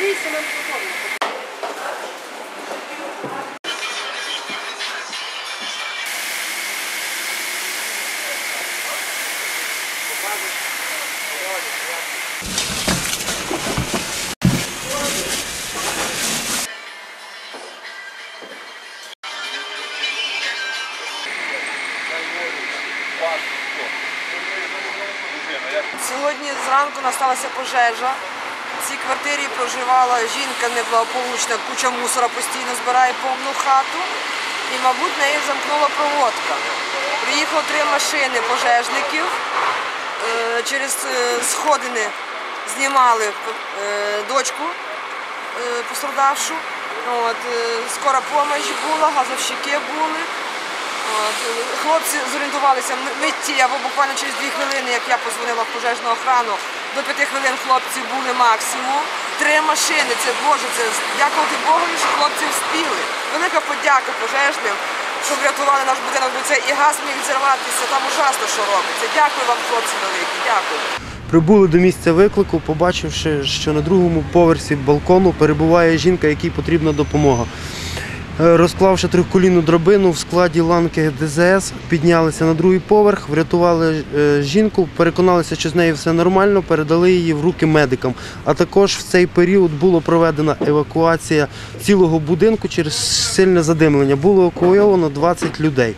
Isso, não precisa. Quatro, Сьогодні зранку насталася пожежа. В цій квартирі проживала жінка неблагополучна, куча мусора постійно збирає повну хату. І, мабуть, неї замкнула проводка. Приїхало три машини пожежників. Е, Через е, сходини знімали е, дочку пострадавшу. Е, скора помощь була, газовщики були. Е, Хлопці зорієнтувалися миттєво, буквально через дві хвилини, як я позвонила в пожежну охрану, до п'яти хвилин хлопці були максимум. Три машини, це Боже, це дякувати Богу, що хлопці вспіли. Велика подяка пожежним, що врятували наш будинок, бо це і газ міг зірватися, там ужасно, що робиться. Дякую вам, хлопці великі, дякую. Прибули до місця виклику, побачивши, що на другому поверсі балкону перебуває жінка, якій потрібна допомога. Е, Розклавши трьохколінну драбину в складі ланки ДЗС, піднялися на другий поверх, врятували е, жінку, переконалися, що з нею все нормально, передали її в руки медикам. А також в цей період була проведена евакуація цілого будинку через сильне задимлення. Було евакуйовано 20 людей.